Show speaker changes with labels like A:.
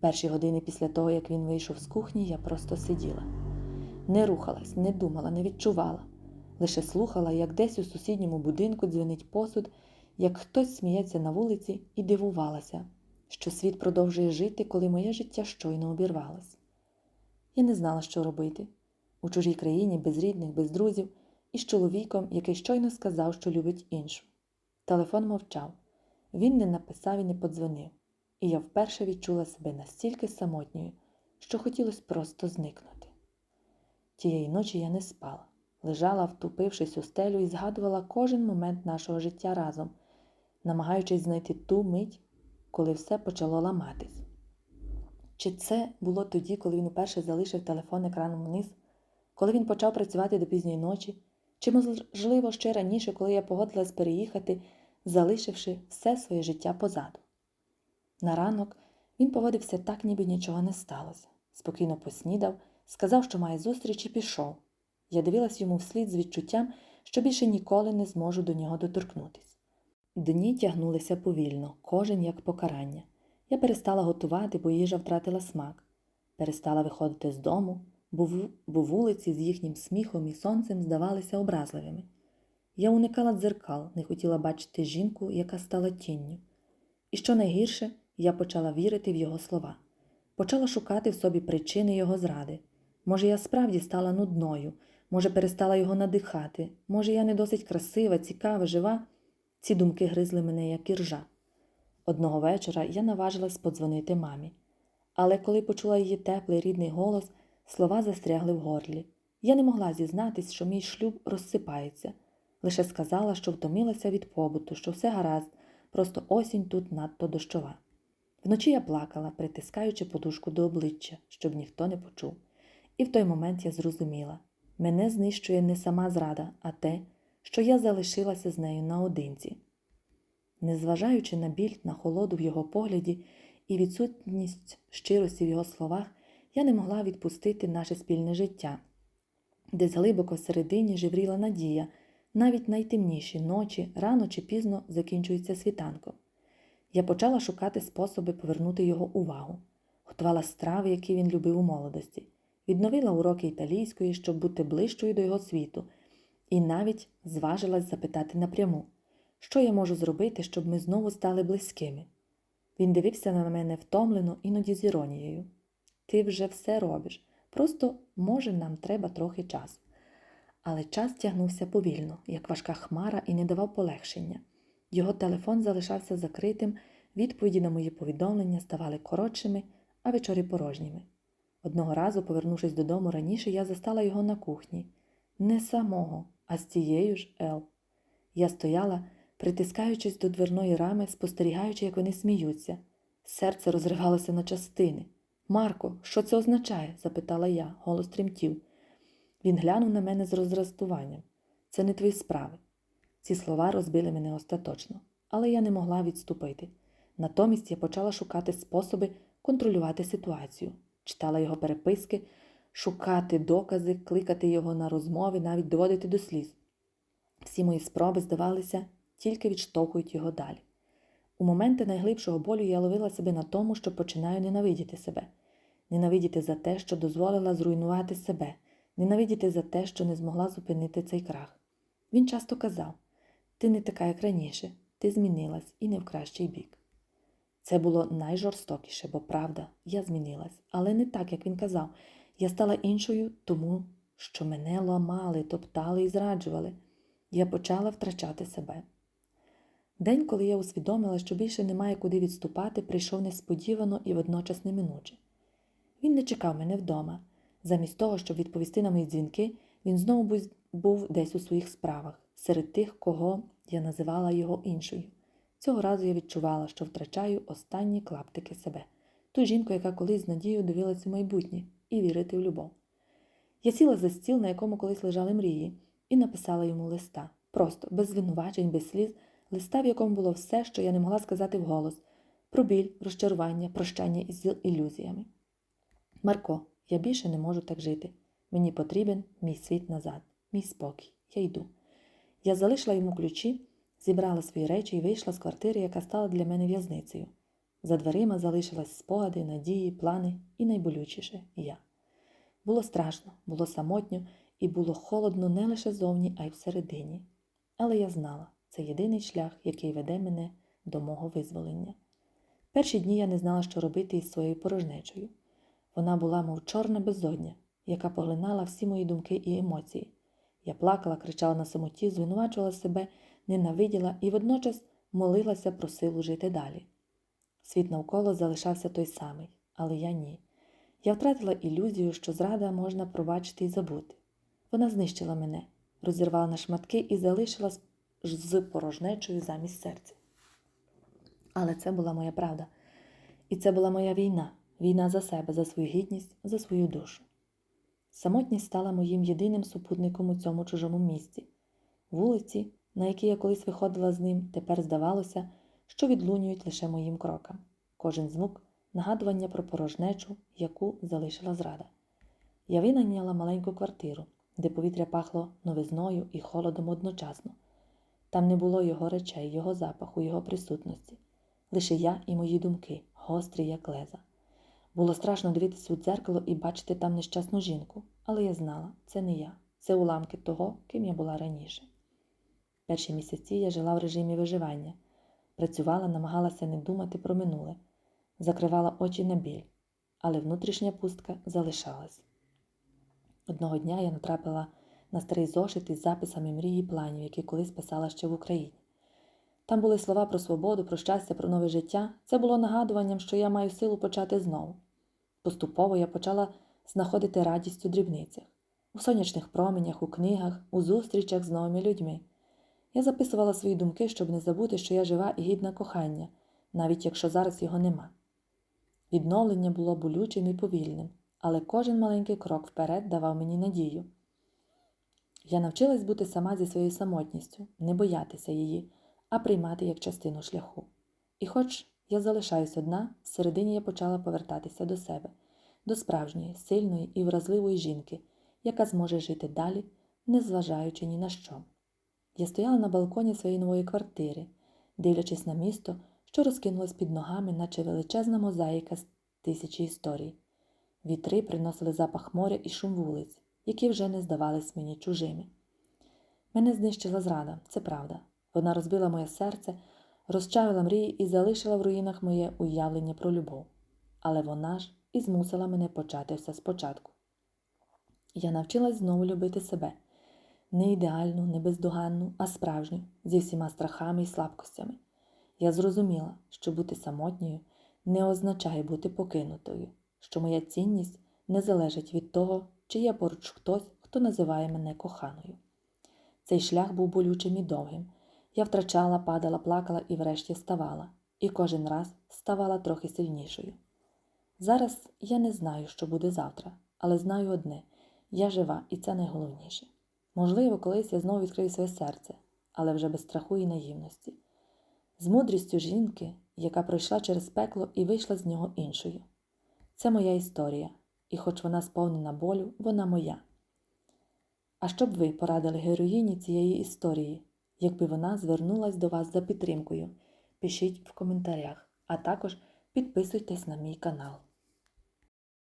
A: Перші години після того, як він вийшов з кухні, я просто сиділа. Не рухалась, не думала, не відчувала. Лише слухала, як десь у сусідньому будинку дзвенить посуд, як хтось сміється на вулиці, і дивувалася, що світ продовжує жити, коли моє життя щойно обірвалось. Я не знала, що робити. У чужій країні, без рідних, без друзів, і з чоловіком, який щойно сказав, що любить іншу. Телефон мовчав. Він не написав і не подзвонив, і я вперше відчула себе настільки самотньою, що хотілося просто зникнути. Тієї ночі я не спала, лежала, втупившись у стелю, і згадувала кожен момент нашого життя разом, намагаючись знайти ту мить, коли все почало ламатись. Чи це було тоді, коли він уперше залишив телефон екраном вниз, коли він почав працювати до пізньої ночі, чи, можливо, ще раніше, коли я погодилась переїхати, залишивши все своє життя позаду. На ранок він поводився так, ніби нічого не сталося. Спокійно поснідав, сказав, що має зустріч і пішов. Я дивилась йому вслід з відчуттям, що більше ніколи не зможу до нього доторкнутись. Дні тягнулися повільно, кожен як покарання. Я перестала готувати, бо їжа втратила смак, перестала виходити з дому, бо, вулиці з їхнім сміхом і сонцем здавалися образливими. Я уникала дзеркал, не хотіла бачити жінку, яка стала тінню. І що найгірше, я почала вірити в його слова, почала шукати в собі причини його зради. Може, я справді стала нудною, може, перестала його надихати, може, я не досить красива, цікава, жива. Ці думки гризли мене, як іржа. Одного вечора я наважилась подзвонити мамі. Але коли почула її теплий рідний голос, слова застрягли в горлі. Я не могла зізнатись, що мій шлюб розсипається, лише сказала, що втомилася від побуту, що все гаразд, просто осінь тут надто дощова. Вночі я плакала, притискаючи подушку до обличчя, щоб ніхто не почув. І в той момент я зрозуміла мене знищує не сама зрада, а те, що я залишилася з нею наодинці. Незважаючи на біль, на холоду в його погляді і відсутність щирості в його словах, я не могла відпустити наше спільне життя. Десь глибоко всередині живріла надія, навіть найтемніші ночі, рано чи пізно закінчуються світанком. Я почала шукати способи повернути його увагу, готувала страви, які він любив у молодості, відновила уроки італійської, щоб бути ближчою до його світу, і навіть зважилась запитати напряму, що я можу зробити, щоб ми знову стали близькими. Він дивився на мене втомлено, іноді з іронією. Ти вже все робиш, просто, може, нам треба трохи часу. Але час тягнувся повільно, як важка хмара, і не давав полегшення. Його телефон залишався закритим, відповіді на мої повідомлення ставали коротшими, а вечори порожніми. Одного разу, повернувшись додому раніше, я застала його на кухні. Не самого, а з тією ж Ел. Я стояла, притискаючись до дверної рами, спостерігаючи, як вони сміються. Серце розривалося на частини. Марко, що це означає? запитала я, голос тремтів. Він глянув на мене з розрастуванням. Це не твої справи. Ці слова розбили мене остаточно, але я не могла відступити. Натомість я почала шукати способи контролювати ситуацію, читала його переписки, шукати докази, кликати його на розмови, навіть доводити до сліз. Всі мої спроби, здавалися, тільки відштовхують його далі. У моменти найглибшого болю я ловила себе на тому, що починаю ненавидіти себе, ненавидіти за те, що дозволила зруйнувати себе, ненавидіти за те, що не змогла зупинити цей крах. Він часто казав ти не така, як раніше, ти змінилась і не в кращий бік. Це було найжорстокіше, бо правда, я змінилась, але не так, як він казав. Я стала іншою, тому що мене ламали, топтали і зраджували. Я почала втрачати себе. День, коли я усвідомила, що більше немає куди відступати, прийшов несподівано і водночас неминуче. Він не чекав мене вдома. Замість того, щоб відповісти на мої дзвінки, він знову був десь у своїх справах, серед тих, кого я називала його іншою. Цього разу я відчувала, що втрачаю останні клаптики себе, ту жінку, яка колись з надією дивилася у майбутнє і вірити в любов. Я сіла за стіл, на якому колись лежали мрії, і написала йому листа, просто, без звинувачень, без сліз, листа, в якому було все, що я не могла сказати вголос про біль, розчарування, прощання із ілюзіями. Марко, я більше не можу так жити. Мені потрібен мій світ назад, мій спокій. Я йду. Я залишила йому ключі, зібрала свої речі і вийшла з квартири, яка стала для мене в'язницею. За дверима залишились спогади, надії, плани і найболючіше я. Було страшно, було самотньо і було холодно не лише зовні, а й всередині. Але я знала, це єдиний шлях, який веде мене до мого визволення. Перші дні я не знала, що робити із своєю порожнечою. Вона була, мов чорна безодня, яка поглинала всі мої думки і емоції. Я плакала, кричала на самоті, звинувачувала себе, ненавиділа і водночас молилася про силу жити далі. Світ навколо залишався той самий, але я ні. Я втратила ілюзію, що зрада можна пробачити і забути. Вона знищила мене, розірвала на шматки і залишила з- порожнечою замість серця. Але це була моя правда. І це була моя війна війна за себе, за свою гідність, за свою душу. Самотність стала моїм єдиним супутником у цьому чужому місці. Вулиці, на які я колись виходила з ним, тепер здавалося, що відлунюють лише моїм крокам. Кожен звук нагадування про порожнечу, яку залишила зрада. Я винайняла маленьку квартиру, де повітря пахло новизною і холодом одночасно. Там не було його речей, його запаху, його присутності. Лише я і мої думки, гострі, як леза. Було страшно дивитися у дзеркало і бачити там нещасну жінку, але я знала, це не я, це уламки того, ким я була раніше. Перші місяці я жила в режимі виживання, працювала, намагалася не думати про минуле, закривала очі на біль, але внутрішня пустка залишалась. Одного дня я натрапила на старий зошит із записами мрії і планів, які колись писала ще в Україні. Там були слова про свободу, про щастя, про нове життя. Це було нагадуванням, що я маю силу почати знову. Поступово я почала знаходити радість у дрібницях, у сонячних променях, у книгах, у зустрічах з новими людьми. Я записувала свої думки, щоб не забути, що я жива і гідна кохання, навіть якщо зараз його нема. Відновлення було болючим і повільним, але кожен маленький крок вперед давав мені надію. Я навчилась бути сама зі своєю самотністю, не боятися її, а приймати як частину шляху. І хоч я залишаюсь одна, всередині я почала повертатися до себе, до справжньої, сильної і вразливої жінки, яка зможе жити далі, незважаючи ні на що. Я стояла на балконі своєї нової квартири, дивлячись на місто, що розкинулось під ногами, наче величезна мозаїка з тисячі історій. Вітри приносили запах моря і шум вулиць, які вже не здавались мені чужими. Мене знищила зрада, це правда. Вона розбила моє серце, розчавила мрії і залишила в руїнах моє уявлення про любов. Але вона ж і змусила мене почати все спочатку. Я навчилась знову любити себе не ідеальну, не бездоганну, а справжню, зі всіма страхами і слабкостями. Я зрозуміла, що бути самотньою не означає бути покинутою, що моя цінність не залежить від того, чи є поруч хтось, хто називає мене коханою. Цей шлях був болючим і довгим. Я втрачала, падала, плакала і врешті ставала, і кожен раз ставала трохи сильнішою. Зараз я не знаю, що буде завтра, але знаю одне я жива, і це найголовніше. Можливо, колись я знову відкрию своє серце, але вже без страху і наївності. З мудрістю жінки, яка пройшла через пекло і вийшла з нього іншою. Це моя історія, і хоч вона сповнена болю, вона моя. А що б ви порадили героїні цієї історії, якби вона звернулась до вас за підтримкою? Пишіть в коментарях, а також підписуйтесь на мій канал.